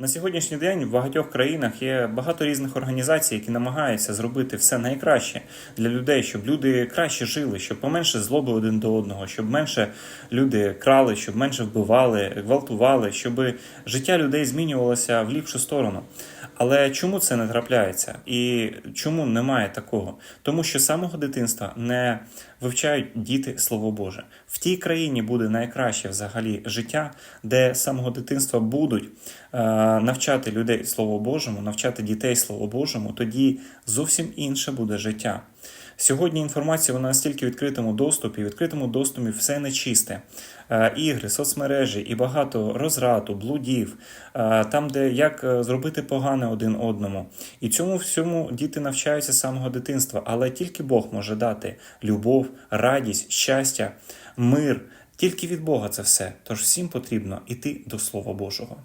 На сьогоднішній день в багатьох країнах є багато різних організацій, які намагаються зробити все найкраще для людей, щоб люди краще жили, щоб поменше злоби один до одного, щоб менше люди крали, щоб менше вбивали, гвалтували, щоб життя людей змінювалося в ліпшу сторону. Але чому це не трапляється? І чому немає такого? Тому що з самого дитинства не вивчають діти Слово Боже. В тій країні буде найкраще взагалі життя, де з самого дитинства будуть е, навчати людей Слово Божому, навчати дітей Слово Божому, тоді зовсім інше буде життя. Сьогодні інформація вона настільки в відкритому доступі, в відкритому доступі все нечисте. Е, Ігри, соцмережі і багато розраду, блудів, е, там, де як е, зробити погане один одному. І цьому всьому діти навчаються з самого дитинства, але тільки Бог може дати любов, радість, щастя, мир. Тільки від Бога це все. Тож всім потрібно іти до Слова Божого.